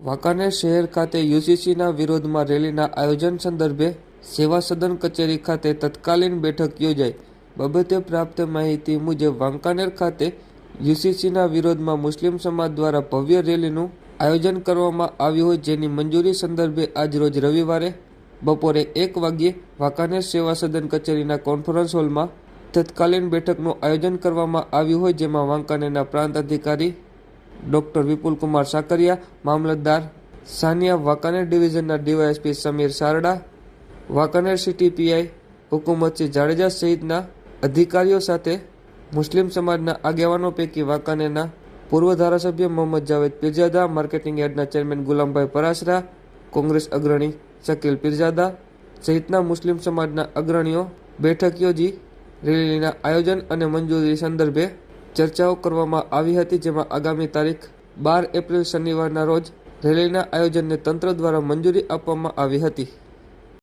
વાંકાનેર શહેર ખાતે યુસીસીના વિરોધમાં રેલીના આયોજન સંદર્ભે સેવા સદન કચેરી ખાતે તત્કાલીન બેઠક યોજાઈ. બાબતે પ્રાપ્ત માહિતી મુજબ વાંકાનેર ખાતે યુસીસીના વિરોધમાં મુસ્લિમ સમાજ દ્વારા ભવ્ય રેલીનું આયોજન કરવામાં આવ્યું હોય જેની મંજૂરી સંદર્ભે આજરોજ રવિવારે બપોરે એક વાગ્યે વાંકાનેર સેવા સદન કચેરીના કોન્ફરન્સ હોલમાં તત્કાલીન બેઠકનું આયોજન કરવામાં આવ્યું હોય જેમાં વાંકાનેરના પ્રાંત અધિકારી ડોક્ટર વિપુલકુમાર સાકરિયા, મામલતદાર Saniya Wankaner ડિવિઝનના DYSP Sameer Sarda Wankaner city PI Hukumatsinh Jadeja સહિતના અધિકારીઓ સાથે મુસ્લિમ સમાજના આગેવાનો પૈકી વાંકાનેરના પૂર્વ ધારાસભ્ય મોહમ્મદ જાવેદ પીરજાદા માર્કેટિંગ યાર્ડના ચેરમેન ગુલામભાઈ પરાસરા, કોંગ્રેસ અગ્રણી શકીલ પીરજાદા સહિતના મુસ્લિમ સમાજના અગ્રણીઓ બેઠક યોજી રેલીના આયોજન અને મંજૂરી સંદર્ભે ચર્ચાઓ કરવામાં આવી હતી, જેમાં આગામી તારીખ બાર એપ્રિલ શનિવારના રોજ રેલીના આયોજનને તંત્ર દ્વારા મંજૂરી આપવામાં આવી હતી.